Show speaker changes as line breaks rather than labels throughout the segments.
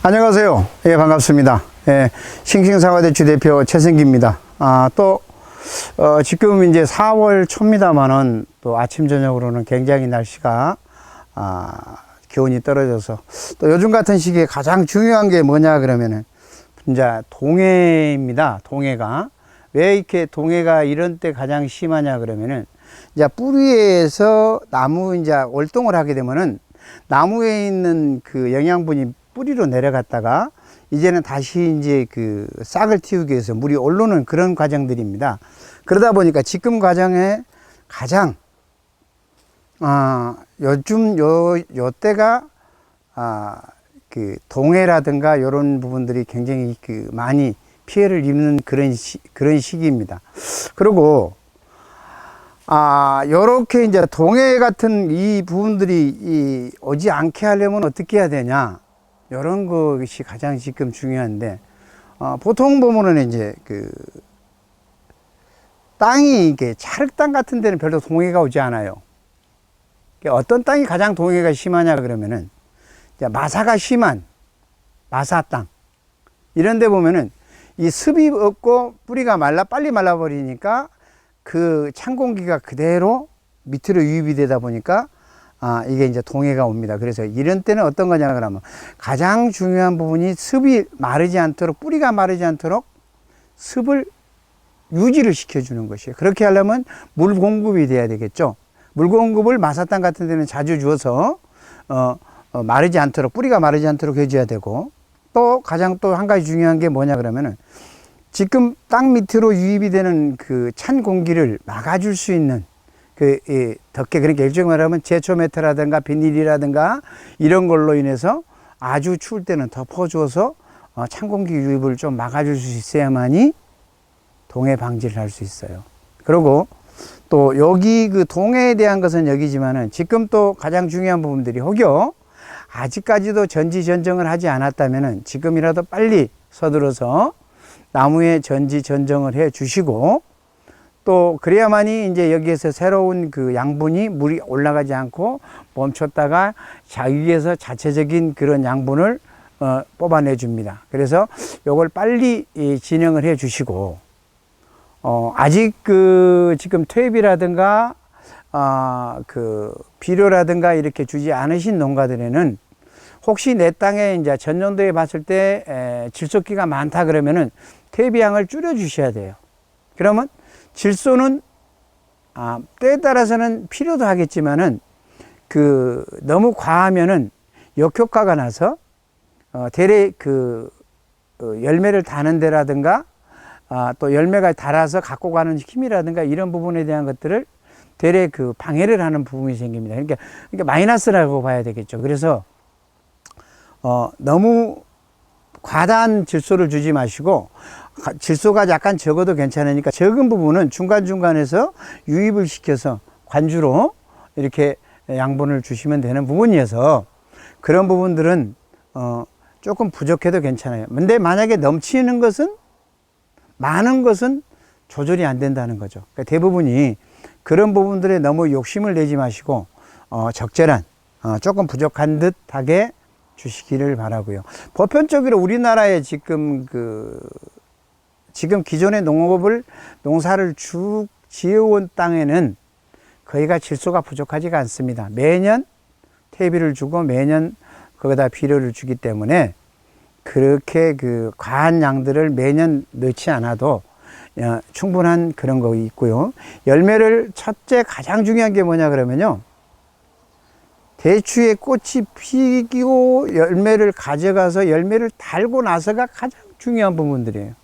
안녕하세요. 예, 반갑습니다. 예, 싱싱사과대 주대표 최승기입니다. 아, 또, 어, 지금 이제 4월 초입니다만은 또 아침, 저녁으로는 굉장히 날씨가, 아, 기온이 떨어져서 또 요즘 같은 시기에 가장 중요한 게 뭐냐 그러면은 이제 동해입니다. 동해가. 왜 이렇게 동해가 이런 때 가장 심하냐 그러면은 이제 뿌리에서 나무 이제 월동을 하게 되면은 나무에 있는 그 영양분이 뿌리로 내려갔다가 이제는 다시 이제 그 싹을 틔우기 위해서 물이 올라오는 그런 과정들입니다. 그러다 보니까 지금 과정에 가장 아, 요즘 요, 요 때가 아, 그 동해라든가 요런 부분들이 굉장히 그 많이 피해를 입는 그런 시, 그런 시기입니다. 그리고 아, 요렇게 이제 동해 같은 이 부분들이 이 오지 않게 하려면 어떻게 해야 되냐? 요런 것이 가장 지금 중요한데, 어, 보통 보면은 이제 그, 땅이 이게 찰흙땅 같은 데는 별로 동해가 오지 않아요. 그러니까 어떤 땅이 가장 동해가 심하냐 그러면은, 마사가 심한 마사 땅. 이런 데 보면은 이 습이 없고 뿌리가 말라, 빨리 말라버리니까 그 찬 공기가 그대로 밑으로 유입이 되다 보니까 아, 이게 이제 동해가 옵니다. 그래서 이런 때는 어떤 거냐 그러면 가장 중요한 부분이 습이 마르지 않도록 뿌리가 마르지 않도록 습을 유지를 시켜주는 것이에요. 그렇게 하려면 물 공급이 돼야 되겠죠. 물 공급을 마사땅 같은 데는 자주 주어서 어, 어, 마르지 않도록 뿌리가 마르지 않도록 해줘야 되고 또 가장 또 한 가지 중요한 게 뭐냐 그러면은 지금 땅 밑으로 유입이 되는 그 찬 공기를 막아줄 수 있는 그, 이, 덮개, 그러니까 일종의 말하면 제초 매트라든가 비닐이라든가 이런 걸로 인해서 아주 추울 때는 덮어줘서 어, 찬 공기 유입을 좀 막아줄 수 있어야만이 동해 방지를 할 수 있어요. 그리고 또 여기 그 동해에 대한 것은 여기지만은 지금 또 가장 중요한 부분들이 혹여 아직까지도 전지 전정을 하지 않았다면은 지금이라도 빨리 서둘러서 나무에 전지 전정을 해 주시고 또 그래야만이 이제 여기에서 새로운 그 양분이 물이 올라가지 않고 멈췄다가 자기에서 자체적인 그런 양분을 어, 뽑아내 줍니다. 그래서 요걸 빨리 이, 진행을 해 주시고 어, 아직 그 지금 퇴비라든가 아, 그 비료라든가 이렇게 주지 않으신 농가들에는 혹시 내 땅에 이제 전년도에 봤을 때 에, 질소기가 많다 그러면은 퇴비량을 줄여 주셔야 돼요. 그러면 질소는 아, 때에 따라서는 필요도 하겠지만은 그 너무 과하면은 역효과가 나서 어, 대래 그 어, 열매를 다는 데라든가 아, 또 열매가 달아서 갖고 가는 힘이라든가 이런 부분에 대한 것들을 대래 그 방해를 하는 부분이 생깁니다. 그러니까, 그러니까 마이너스라고 봐야 되겠죠. 그래서 어, 너무 과다한 질소를 주지 마시고 가- 질소가 약간 적어도 괜찮으니까 적은 부분은 중간중간에서 유입을 시켜서 관주로 이렇게 양분을 주시면 되는 부분이어서 그런 부분들은 어, 조금 부족해도 괜찮아요. 근데 만약에 넘치는 것은 많은 것은 조절이 안 된다는 거죠. 그러니까 대부분이 그런 부분들에 너무 욕심을 내지 마시고 어, 적절한 어, 조금 부족한 듯하게 주시기를 바라고요. 보편적으로 우리나라에 지금 그 지금 기존의 농업을 농사를 쭉 지어온 땅에는 거의가 질소가 부족하지가 않습니다. 매년 퇴비를 주고 매년 거기다 비료를 주기 때문에 그렇게 그 과한 양들을 매년 넣지 않아도 어, 충분한 그런 거 있고요. 열매를 첫째 가장 중요한 게 뭐냐 그러면요. 대추에 꽃이 피고 열매를 가져가서 열매를 달고 나서가 가장 중요한 부분들이에요.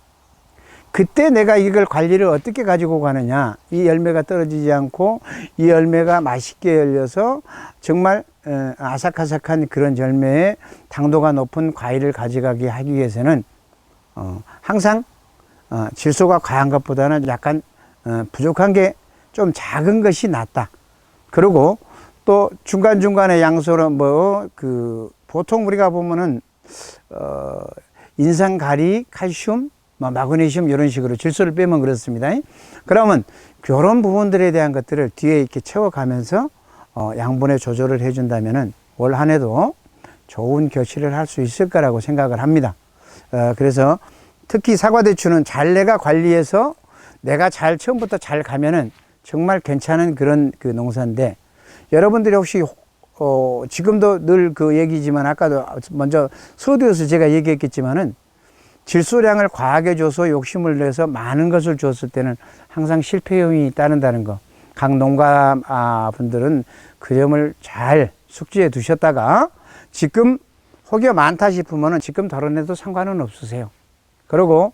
그때 내가 이걸 관리를 어떻게 가지고 가느냐. 이 열매가 떨어지지 않고 이 열매가 맛있게 열려서 정말 어, 아삭아삭한 그런 열매에 당도가 높은 과일을 가져가게 하기 위해서는 어, 항상 어, 질소가 과한 것보다는 약간 어, 부족한 게 좀 작은 것이 낫다. 그리고 또 중간중간에 양소로 뭐 그 보통 우리가 보면은 어 인산 가리 칼슘 뭐 마그네슘 이런 식으로 질소를 빼면 그렇습니다. 그러면 그런 부분들에 대한 것들을 뒤에 이렇게 채워가면서 어 양분의 조절을 해준다면은 올 한해도 좋은 교치를 할수 있을 거라고 생각을 합니다. 어, 그래서 특히 사과 대추는 잘 내가 관리해서 내가 잘 처음부터 잘 가면은 정말 괜찮은 그런 그 농사인데 여러분들이 혹시 어, 지금도 늘 그 얘기지만 아까도 먼저 서두에서 제가 얘기했겠지만은 질소량을 과하게 줘서 욕심을 내서 많은 것을 줬을 때는 항상 실패형이 따른다는 거. 각 농가 아, 분들은 그 점을 잘 숙지해 두셨다가 지금 혹여 많다 싶으면은 지금 덜어내도 상관은 없으세요. 그리고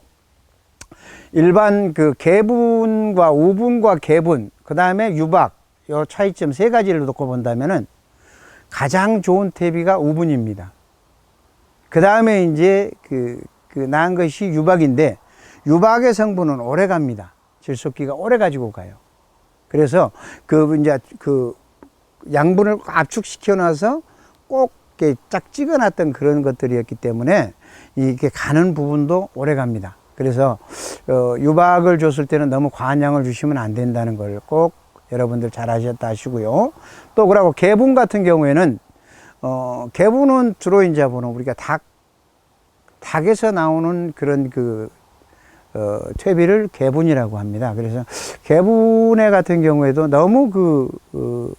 일반 그 개분과 우분과 개분, 그 다음에 유박, 요 차이점 세 가지를 놓고 본다면은 가장 좋은 퇴비가 우분입니다. 그 다음에 이제 그, 그 나은 것이 유박인데 유박의 성분은 오래 갑니다. 질소기가 오래 가지고 가요. 그래서 그 이제 그 양분을 압축시켜 놔서 꼭 이렇게 짝 찍어 놨던 그런 것들이었기 때문에 이게 가는 부분도 오래 갑니다. 그래서 어, 유박을 줬을 때는 너무 과한 양을 주시면 안 된다는 걸 꼭 여러분들 잘 하셨다 하시고요. 또 그러고 개분 같은 경우에는 어, 개분은 주로 이제 보는 우리가 닭 닭에서 나오는 그런 그 어, 퇴비를 개분이라고 합니다. 그래서 개분에 같은 경우에도 너무 그 어,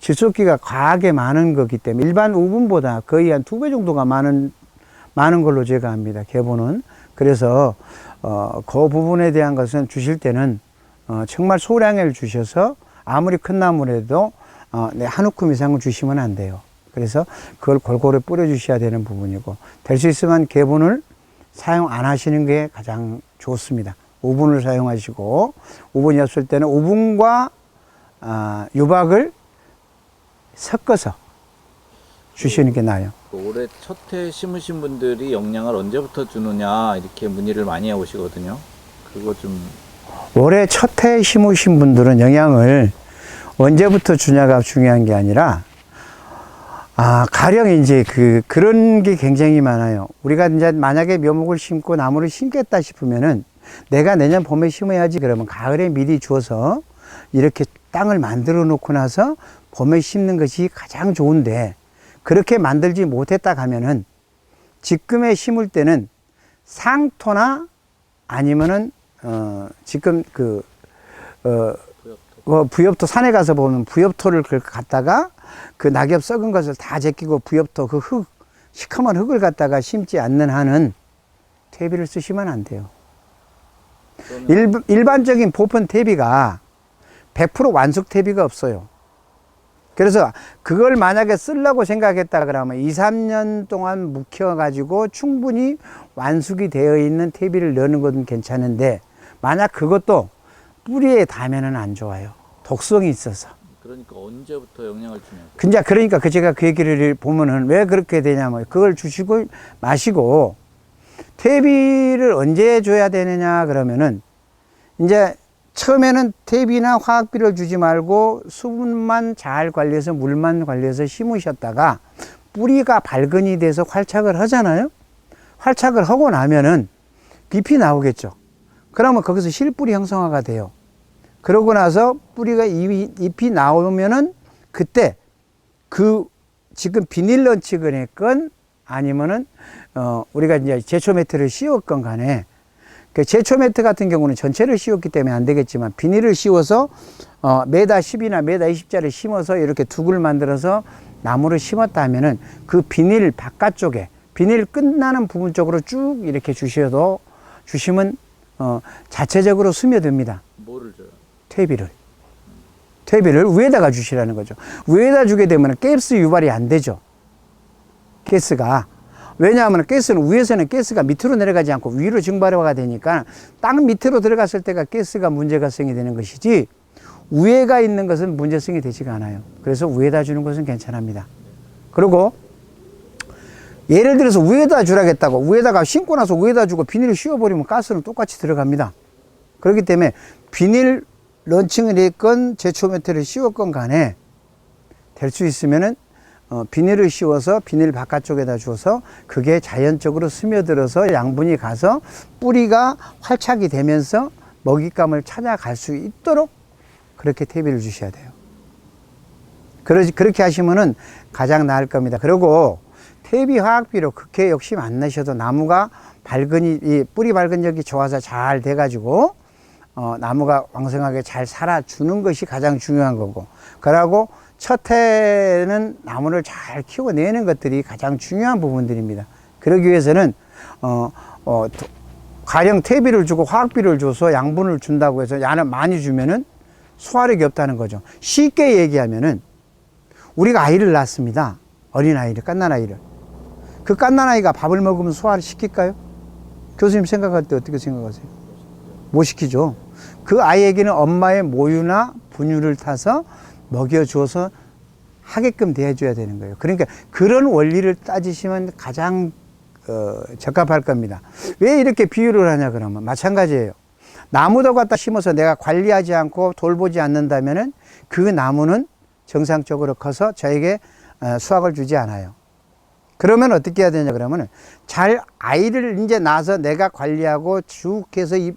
질소기가 과하게 많은 거기 때문에 일반 우분보다 거의 한 두 배 정도가 많은 많은 걸로 제가 합니다. 개분은 그래서 어, 그 부분에 대한 것은 주실 때는 어, 정말 소량을 주셔서 아무리 큰 나무라도 어, 네, 한 움큼 이상을 주시면 안 돼요. 그래서 그걸 골고루 뿌려 주셔야 되는 부분이고 될 수 있으면 개분을 사용 안 하시는 게 가장 좋습니다. 우분을 사용하시고 우분이었을 때는 우분과 아, 유박을 섞어서 주시는 게 나아요.
그 올해 첫해 심으신 분들이 영양을 언제부터 주느냐 이렇게 문의를 많이 해오시거든요. 그거 좀
올해 첫해 심으신 분들은 영양을 언제부터 주냐가 중요한 게 아니라 아, 가령 이제 그, 그런 게 굉장히 많아요. 우리가 이제 만약에 묘목을 심고 나무를 심겠다 싶으면은 내가 내년 봄에 심어야지 그러면 가을에 미리 주어서 이렇게 땅을 만들어 놓고 나서 봄에 심는 것이 가장 좋은데 그렇게 만들지 못했다 가면은 지금에 심을 때는 상토나 아니면은 어, 지금 그, 어. 어, 부엽토 산에 가서 보면 부엽토를 그 갖다가 그 낙엽 썩은 것을 다 제끼고 부엽토 그 흙, 시커먼 흙을 갖다가 심지 않는 한은 퇴비를 쓰시면 안 돼요.
또는
일, 일반적인 보편 퇴비가 100% 완숙 퇴비가 없어요. 그래서 그걸 만약에 쓰려고 생각했다 그러면 2, 3년 동안 묵혀가지고 충분히 완숙이 되어 있는 퇴비를 넣는 것은 괜찮은데 만약 그것도 뿌리에 닿으면 안 좋아요. 독성이 있어서.
그러니까 언제부터 영양을 주냐고.
근데 그러니까 그 제가 그 얘기를 보면은 왜 그렇게 되냐면 그걸 주시고 마시고 퇴비를 언제 줘야 되느냐 그러면은 이제 처음에는 퇴비나 화학비를 주지 말고 수분만 잘 관리해서 물만 관리해서 심으셨다가 뿌리가 발근이 돼서 활착을 하잖아요. 활착을 하고 나면은 잎이 나오겠죠. 그러면 거기서 실뿌리 형성화가 돼요. 그러고 나서 뿌리가 잎이, 잎이 나오면은 그때 그 지금 비닐 런칭을 했건 아니면은 어 우리가 이제 제초 매트를 씌웠건 간에 그 제초 매트 같은 경우는 전체를 씌웠기 때문에 안 되겠지만 비닐을 씌워서 어 메다 10이나 메다 20짜리 심어서 이렇게 두글 만들어서 나무를 심었다 하면은 그 비닐 바깥쪽에 비닐 끝나는 부분 쪽으로 쭉 이렇게 주셔도 주시면 어 자체적으로 스며듭니다.
뭐를 줘요?
퇴비를. 퇴비를 위에다가 주시라는 거죠. 위에다 주게 되면 가스 유발이 안 되죠. 가스가. 왜냐하면 가스는 위에서는 가스가 밑으로 내려가지 않고 위로 증발화가 되니까 땅 밑으로 들어갔을 때가 가스가 문제가성이 되는 것이지 위에가 있는 것은 문제성이 되지가 않아요. 그래서 위에다 주는 것은 괜찮습니다. 그리고 예를 들어서 위에다 주라겠다고 위에다가 심고 나서 위에다 주고 비닐을 씌워버리면 가스는 똑같이 들어갑니다. 그렇기 때문에 비닐 런칭을 했건 제초 매트를 씌웠건 간에 될 수 있으면은 어, 비닐을 씌워서 비닐 바깥쪽에다 줘서 그게 자연적으로 스며들어서 양분이 가서 뿌리가 활착이 되면서 먹잇감을 찾아갈 수 있도록 그렇게 퇴비를 주셔야 돼요. 그러, 그렇게 하시면은 가장 나을 겁니다. 그리고 퇴비 화학비료 그렇게 욕심 안 내셔도 나무가 밝은이, 이 뿌리 밝은력이 좋아서 잘 돼가지고, 어, 나무가 왕성하게 잘 살아주는 것이 가장 중요한 거고. 그러고 첫 해는 나무를 잘 키워내는 것들이 가장 중요한 부분들입니다. 그러기 위해서는, 어, 어, 도- 가령 퇴비를 주고 화학비료를 줘서 양분을 준다고 해서 양을 많이 주면은 소화력이 없다는 거죠. 쉽게 얘기하면은 우리가 아이를 낳습니다. 어린아이를, 갓난아이를. 그 갓난아이가 밥을 먹으면 소화를 시킬까요? 교수님 생각할 때 어떻게 생각하세요? 못 시키죠. 그 아이에게는 엄마의 모유나 분유를 타서 먹여주어서 하게끔 대해줘야 되는 거예요. 그러니까 그런 원리를 따지시면 가장 어, 적합할 겁니다. 왜 이렇게 비유를 하냐 그러면 마찬가지예요. 나무도 갖다 심어서 내가 관리하지 않고 돌보지 않는다면은 그 나무는 정상적으로 커서 저에게 어, 수확을 주지 않아요. 그러면 어떻게 해야 되냐 그러면은 잘 아이를 이제 낳아서 내가 관리하고 쭉 해서 이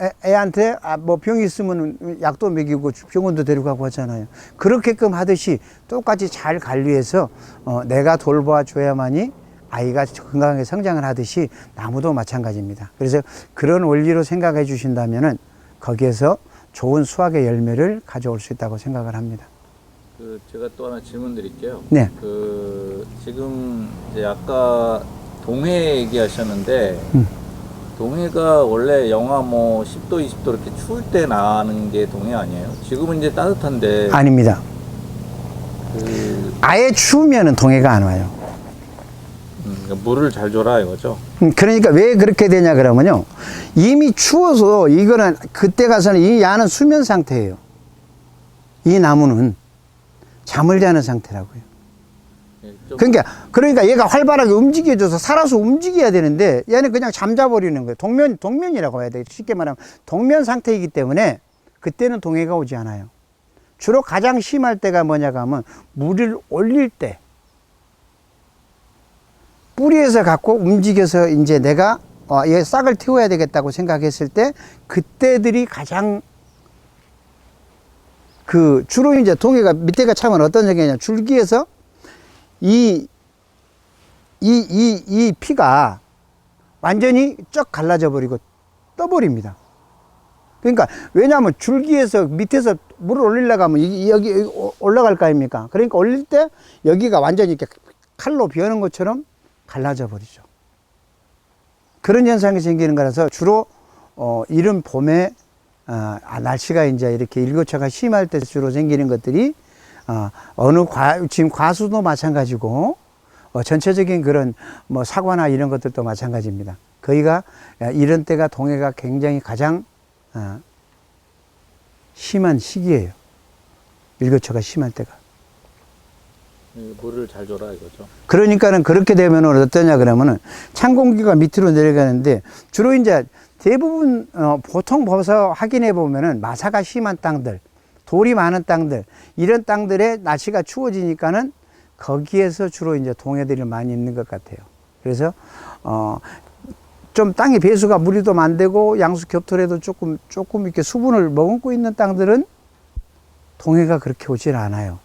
애, 애한테 아, 뭐 병이 있으면 약도 먹이고 병원도 데려가고 하잖아요. 그렇게끔 하듯이 똑같이 잘 관리해서 어, 내가 돌봐 줘야만이 아이가 건강하게 성장을 하듯이 나무도 마찬가지입니다. 그래서 그런 원리로 생각해 주신다면은 거기에서 좋은 수확의 열매를 가져올 수 있다고 생각을 합니다.
그 제가 또 하나 질문 드릴게요.
네.
그 지금 이제 아까 동해 얘기하셨는데
음.
동해가 원래 영하 뭐 10도, 20도 이렇게 추울 때 나는 게 동해 아니에요? 지금은 이제 따뜻한데
아닙니다.
그
아예 추우면은 동해가 안 와요.
음, 그러니까 물을 잘 줘라 이거죠.
음, 그러니까 왜 그렇게 되냐 그러면요. 이미 추워서 이거는 그때 가서는 이 야는 수면 상태예요. 이 나무는 잠을 자는 상태라고요.
예, 좀
그러니까 그러니까 얘가 활발하게 움직여줘서 살아서 움직여야 되는데 얘는 그냥 잠자 버리는 거예요. 동면 동면이라고 해야 돼. 쉽게 말하면 동면 상태이기 때문에 그때는 동해가 오지 않아요. 주로 가장 심할 때가 뭐냐가 하면 물을 올릴 때 뿌리에서 갖고 움직여서 이제 내가 어, 얘 싹을 틔워야 되겠다고 생각했을 때 그때들이 가장 그 주로 이제 동해가 밑에가 참은 어떤 적이냐 줄기에서 이, 이, 이, 이 피가 완전히 쩍 갈라져 버리고 떠버립니다. 그러니까 왜냐하면 줄기에서 밑에서 물을 올리려고 하면 이- 여기, 여기 올라갈 거 아닙니까? 그러니까 올릴 때 여기가 완전히 이렇게 칼로 비어는 것처럼 갈라져 버리죠. 그런 현상이 생기는 거라서 주로 어, 이른 봄에 어, 아, 날씨가 이제 이렇게 일교차가 심할 때 주로 생기는 것들이 어, 어느 과, 지금 과수도 마찬가지고 어, 전체적인 그런 뭐 사과나 이런 것들도 마찬가지입니다. 거기가 야, 이런 때가 동해가 굉장히 가장 어, 심한 시기예요. 일교차가 심할 때가.
예, 물을 잘 줘라 이거죠.
그러니까는 그렇게 되면은 어떠냐 그러면은 찬 공기가 밑으로 내려가는데 주로 이제 대부분 어, 보통 벌써 확인해 보면은 마사가 심한 땅들, 돌이 많은 땅들 이런 땅들에 날씨가 추워지니까는 거기에서 주로 이제 동해들이 많이 있는 것 같아요. 그래서 어. 좀 땅의 배수가 물이 좀안 되고 양수 겹토라도 조금 조금 이렇게 수분을 머금고 있는 땅들은 동해가 그렇게 오질 않아요.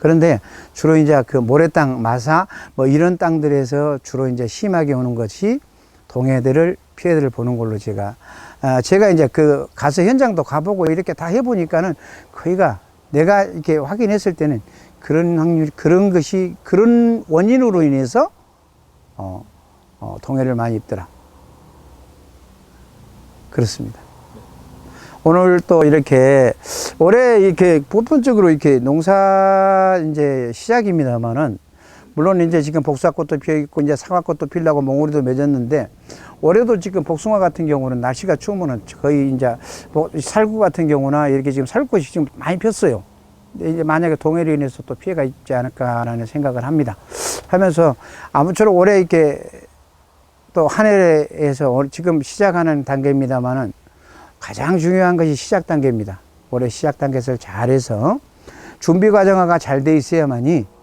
그런데 주로 이제 그 모래땅, 마사 뭐 이런 땅들에서 주로 이제 심하게 오는 것이 동해들을 피해들을 보는 걸로 제가 아, 제가 이제 그 가서 현장도 가보고 이렇게 다 해보니까는 거의가 내가 이렇게 확인했을 때는 그런 확률 그런 것이 그런 원인으로 인해서 어, 어 동해를 많이 입더라 그렇습니다. 오늘 또 이렇게 올해 이렇게 보편적으로 이렇게 농사 이제 시작입니다만은 물론 이제 지금 복사꽃도 피어 있고 이제 사과꽃도 피려고 몽우리도 맺었는데 올해도 지금 복숭아 같은 경우는 날씨가 추우면은 거의 이제 뭐 살구 같은 경우나 이렇게 지금 살구꽃이 지금 많이 폈어요. 이제 만약에 동해로 인해서 또 피해가 있지 않을까라는 생각을 합니다. 하면서 아무쪼록 올해 이렇게 또 한 해에서 올- 지금 시작하는 단계입니다만은 가장 중요한 것이 시작 단계입니다. 올해 시작 단계를 잘해서 준비 과정화가 잘 돼 있어야만이 어,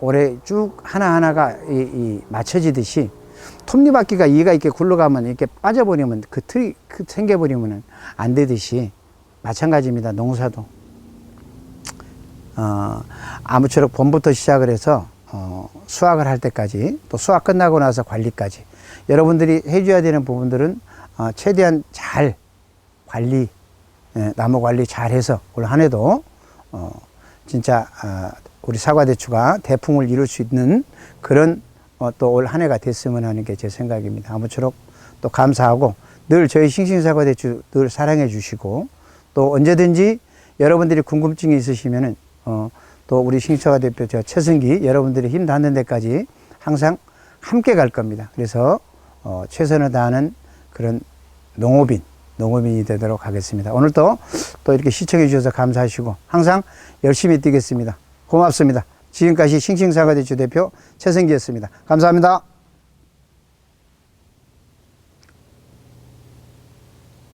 올해 쭉 하나하나가 이, 이 맞춰지듯이 톱니바퀴가 이가 이렇게 굴러가면 이렇게 빠져버리면 그 틀이 그 생겨버리면 안 되듯이 마찬가지입니다. 농사도. 어, 아무쪼록 봄부터 시작을 해서 어, 수확을 할 때까지 또 수확 끝나고 나서 관리까지 여러분들이 해줘야 되는 부분들은 어, 최대한 잘 관리 예, 나무 관리 잘 해서 올 한 해도 어, 진짜 아, 우리 사과 대추가 대풍을 이룰 수 있는 그런 어, 또올 한 해가 됐으면 하는 게 제 생각입니다. 아무쪼록 또 감사하고 늘 저희 싱싱사과 대추 늘 사랑해 주시고 또 언제든지 여러분들이 궁금증이 있으시면은 어, 또 우리 싱사과 대표 저 최승기 여러분들이 힘 닿는 데까지 항상 함께 갈 겁니다. 그래서 어, 최선을 다하는 그런 농업인, 농업인이 되도록 하겠습니다. 오늘도 또 이렇게 시청해 주셔서 감사하시고 항상 열심히 뛰겠습니다. 고맙습니다. 지금까지 싱싱사과대주 대표 최승기였습니다. 감사합니다.